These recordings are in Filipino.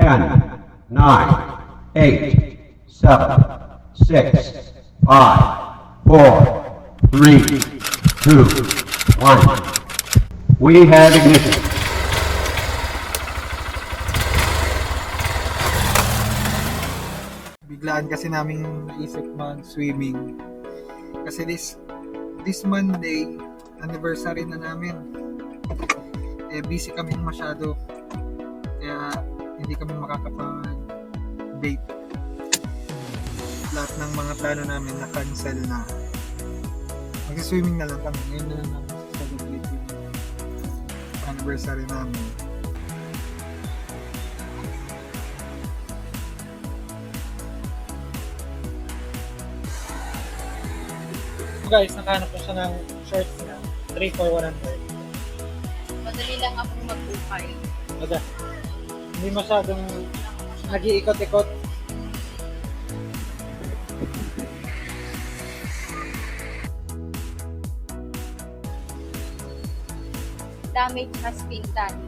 10, 9, 8, 7, 6, 5, 4, 3, 2, 1. We have ignition. biglaan kasi namin naisip mag-swimming. Kasi this this Monday, anniversary na namin. Eh, busy kami masyado. Hindi kami makakapag-date. Lahat ng mga plano namin na-cancel na. Mag-swimming na lang kami. Ngayon na lang namin celebrate yung anniversary namin. Guys, nakahanap ko siya ng shorts na 3 for 100. Madali lang ako mag-ukay. Aga. Hindi masyadong nag-iikot-ikot. Damage has been done.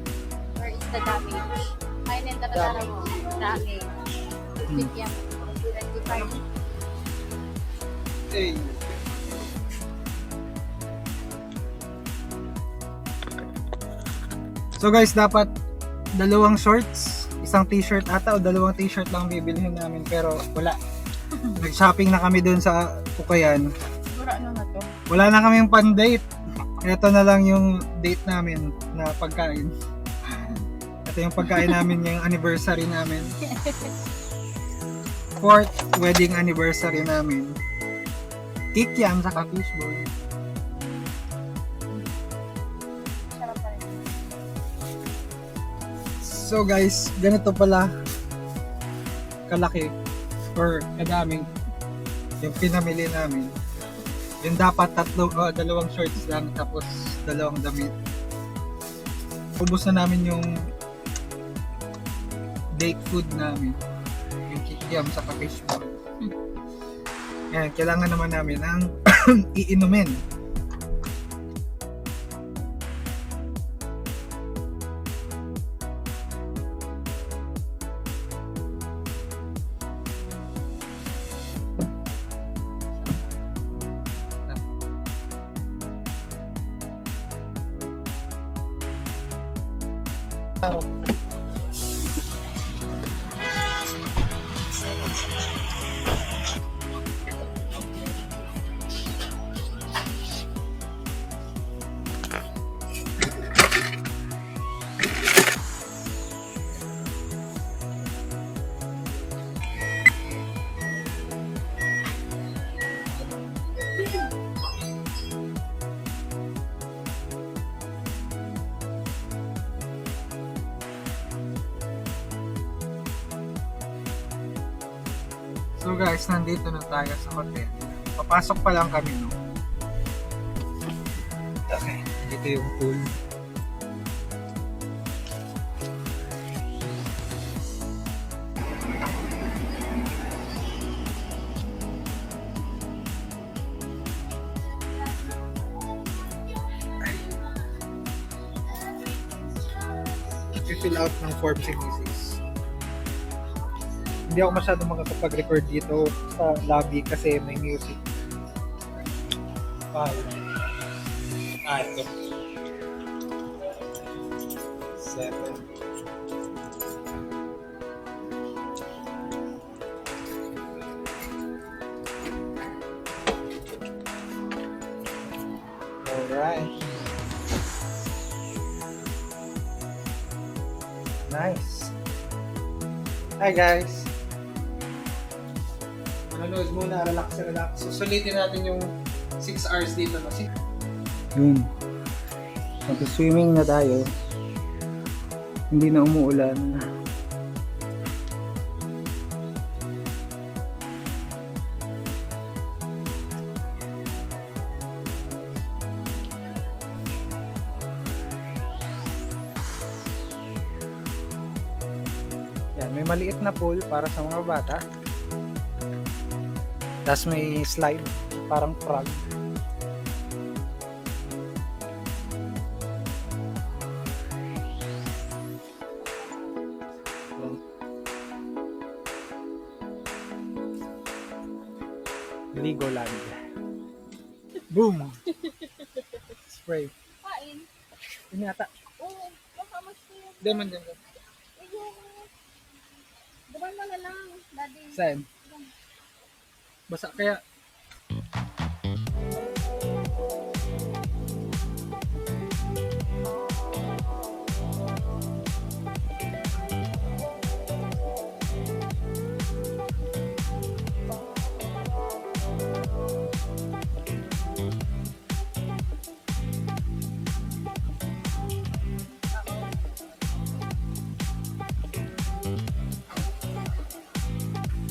Where is the damage? Ayun yung tatara mo. Damage. Tupik yan. 25. Hey. So guys, dapat dalawang shorts, isang t-shirt ata o dalawang t-shirt lang bibilihin namin pero wala. Nag-shopping na kami dun sa Pukayan. Siguro ano na to? Wala na kaming pan-date. Ito na lang yung date namin na pagkain. Ito yung pagkain namin yung anniversary namin. Fourth wedding anniversary namin. Kikiam sa fishball. So guys, ganito pala kalaki or kadaming yung pinamili namin. Yung dapat tatlo, uh, dalawang shorts lang tapos dalawang damit. Ubus na namin yung date food namin. Yung kikiam sa fishball. Yan, kailangan naman namin ng iinumin. So guys, nandito na tayo sa hotel. Papasok pa lang kami, no? Okay. Dito yung pool. fill out ng form si Mrs. Hindi ako masyadong makakapag-record dito sa lobby kasi may music. Five. Ah, ito. Seven. Alright. Nice. Hi guys. Manonood muna, relax relax. Susulitin natin yung 6 hours dito. No? Yun. Mag-swimming na tayo. Hindi na umuulan. Yan, may maliit na pool para sa mga bata. Tapos may slime, parang frog. Legoland. Boom! Spray. Kain. Yun yata. Oo, baka mas Deman, deman. Ayun. Daban mo na lang, daddy. Saan? Basa kaya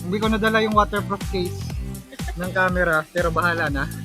Hindi ko nadala yung waterproof case ng camera, pero bahala na.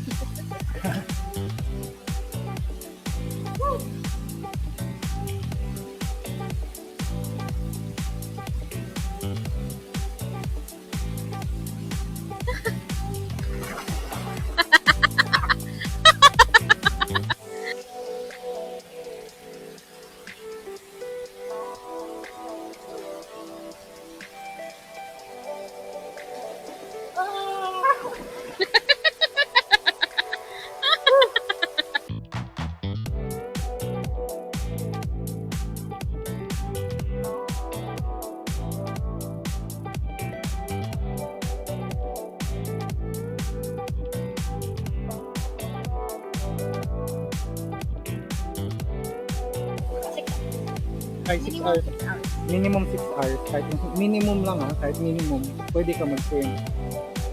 Kahit 6 Minimum hours. 6 hours. Minimum 6 hours. Kahit minimum lang ha, kahit minimum, pwede ka mag-swim.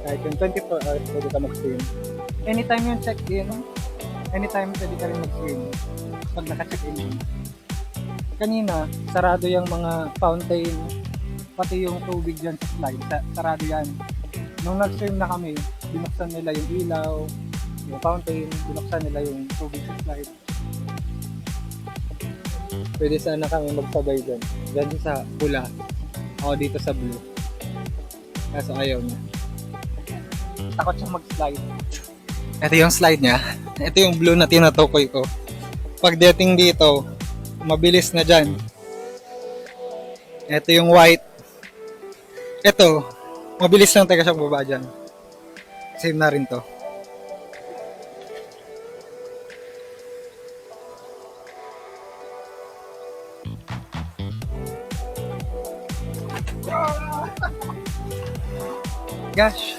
Kahit yung 24 hours, pwede ka mag-swim. Anytime yung check-in, anytime pwede ka rin mag-swim. Pag naka-check-in. yun. Kanina, sarado yung mga fountain, pati yung tubig dyan sa slide, sa- sarado yan. Nung nag-swim na kami, binuksan nila yung ilaw, yung fountain, binuksan nila yung tubig sa slide. Pwede sana kami magsabay dyan. Dyan sa pula. Ako dito sa blue. Kaso ayaw niya. Takot siya mag-slide. Ito yung slide niya. Ito yung blue na tinutukoy ko. Pagdating dito, mabilis na dyan. Ito yung white. Ito, mabilis lang taga siyang baba dyan. Same na rin to. Gosh.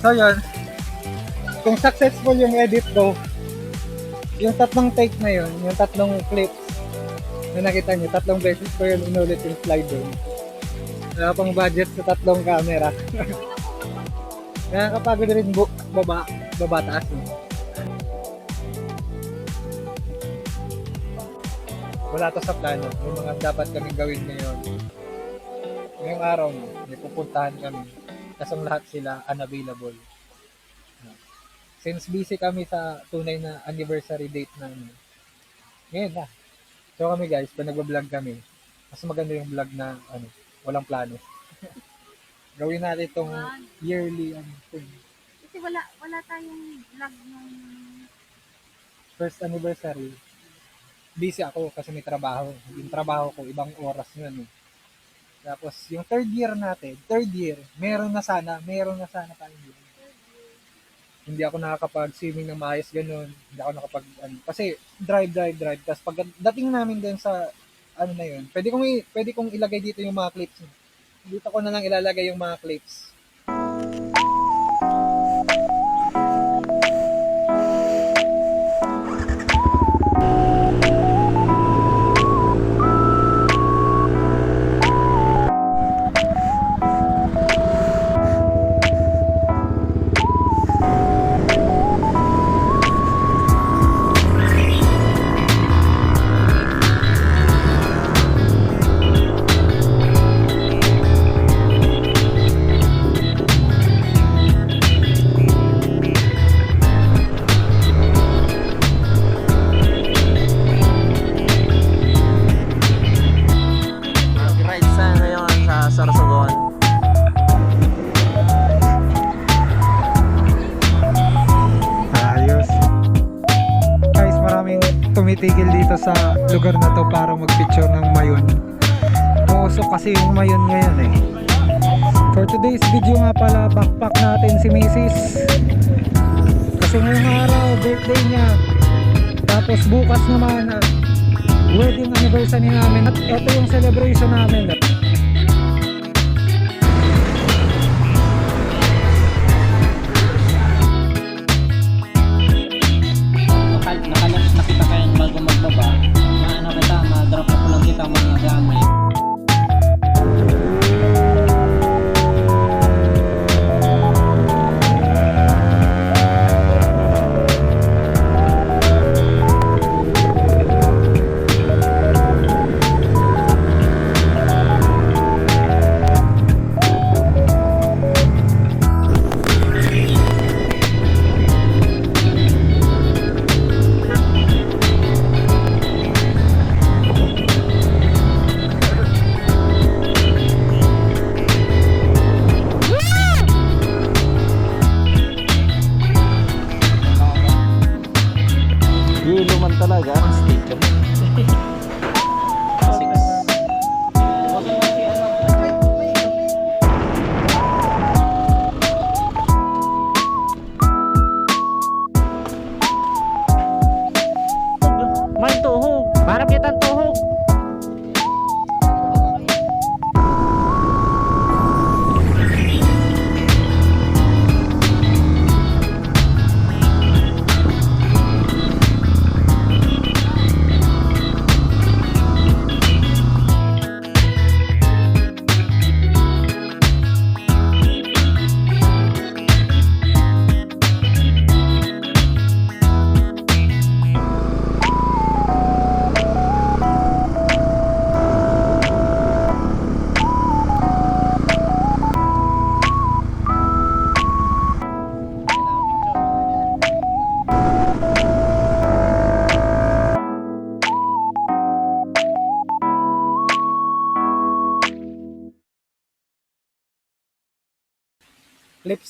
So yun. Kung successful yung edit ko, yung tatlong take na yun, yung tatlong clips na nakita nyo, tatlong beses ko yun inulit yung slide doon. Wala pang budget sa tatlong camera. Nakakapagod rin bu- baba, baba taas. No? Wala to sa plano. Yung mga dapat kaming gawin ngayon. Ngayong araw, may pupuntahan kami. Kasang lahat sila unavailable. Since busy kami sa tunay na anniversary date namin. Ngayon na. So kami guys, pag nagbablog kami, mas maganda yung vlog na ano, walang plano. Gawin natin itong yearly ano, thing. Kasi wala, wala tayong vlog nung first anniversary. Busy ako kasi may trabaho. Yung trabaho ko, ibang oras yun eh. Tapos, yung third year natin, third year, meron na sana, meron na sana tayong vlog. Hindi ako nakakapag-swimming ng maayos ganun. Hindi ako nakapag, ano, kasi drive, drive, drive. Tapos pag dating namin din sa, ano na yun, pwede kong, pwede kong ilagay dito yung mga clips. Dito ko na lang ilalagay yung mga clips. Tumitigil dito sa lugar na to para magpicture ng mayon. Puso kasi yung mayon ngayon eh. For today's video nga pala, backpack natin si Mrs. Kasi ngayong araw, birthday niya. Tapos bukas naman, ah, wedding anniversary namin. At ito yung celebration namin. nakal bago magbaba. Na ano kita ma-drop na ko lang kita mga gamit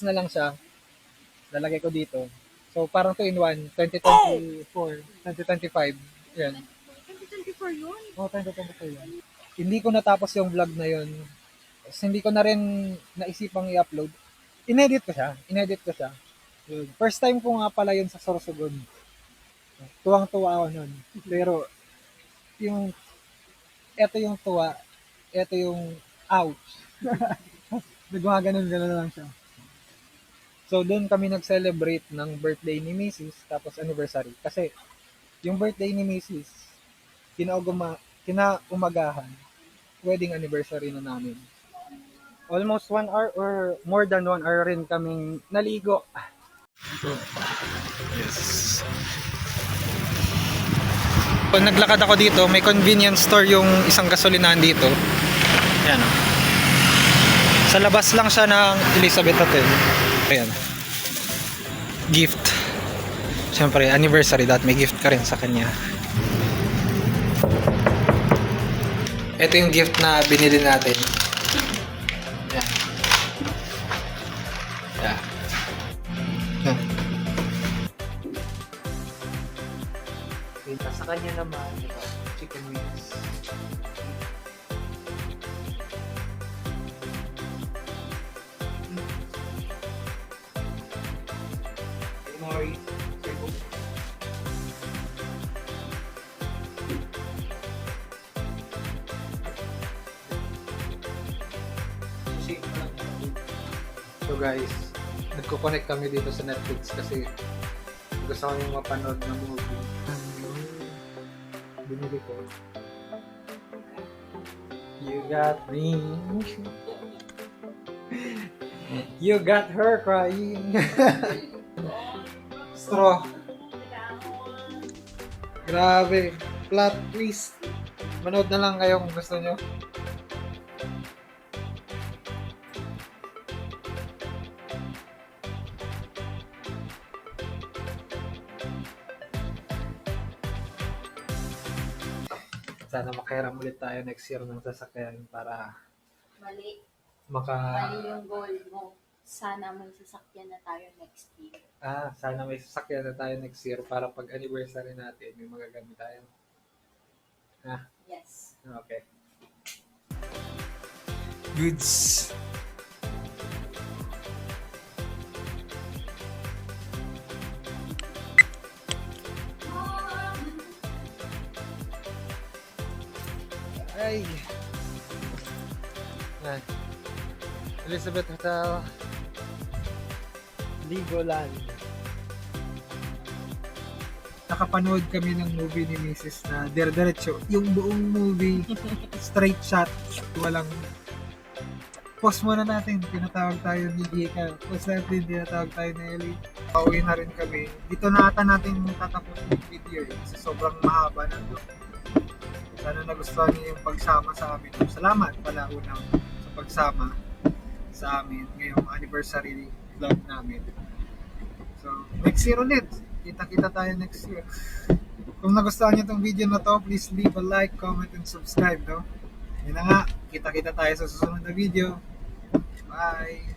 Na lang siya. Lalagay ko dito. So, parang 2 in 1. 2024, 2025. Yan. 2024 yun? Oh, 2024 yan. Hindi ko natapos yung vlog na yun. Tapos hindi ko na rin naisipang i-upload. Inedit ko siya. Inedit ko siya. Yun. First time ko nga pala yun sa Sorsogon. Tuwang-tuwa ako nun. Pero, yung, eto yung tuwa, eto yung ouch. Nagmaganon-ganon lang siya. So, doon kami nag-celebrate ng birthday ni Mrs. tapos anniversary. Kasi, yung birthday ni Mrs. kinauguma, kinaumagahan, wedding anniversary na namin. Almost one hour or more than one hour rin kaming naligo. Yes. Pag naglakad ako dito, may convenience store yung isang gasolinahan dito. Ayan o. Sa labas lang siya ng Elizabeth Hotel. Ayan. Gift. Siyempre, anniversary. Dapat may gift ka rin sa kanya. Ito yung gift na binili natin. Yan. Yan. Yan. Wait, sa kanya naman, chicken wings. Guys, nagko-connect kami dito sa Netflix kasi gusto kami mapanood ng movie. Binili ko. You got me. You got her crying. Straw. Grabe. Plot twist. Manood na lang kayo kung gusto nyo. Sana makahiram ulit tayo next year ng sasakyan para Mali. maka... Mali yung goal mo. Sana may sasakyan na tayo next year. Ah, sana may sasakyan na tayo next year para pag anniversary natin, may magagamit tayo. Ah, Yes. okay. Goods. Ay. Yan. Elizabeth Hotel. Legoland. Nakapanood kami ng movie ni Mrs. na dire-diretso. Yung buong movie, straight shot. Walang pause muna natin. Tinatawag tayo ni Gika. Pause natin, tinatawag tayo ni Ellie. Pauwi na rin kami. Dito na ata natin tatapos yung video eh. Kasi sobrang mahaba na to. Sana nagustuhan niyo yung pagsama sa amin. Salamat pala unang sa pagsama sa amin ngayong anniversary vlog namin. So, next year ulit. Kita-kita tayo next year. Kung nagustuhan niyo tong video na to, please leave a like, comment, and subscribe, no? Yun na nga, kita-kita tayo sa susunod na video. Bye!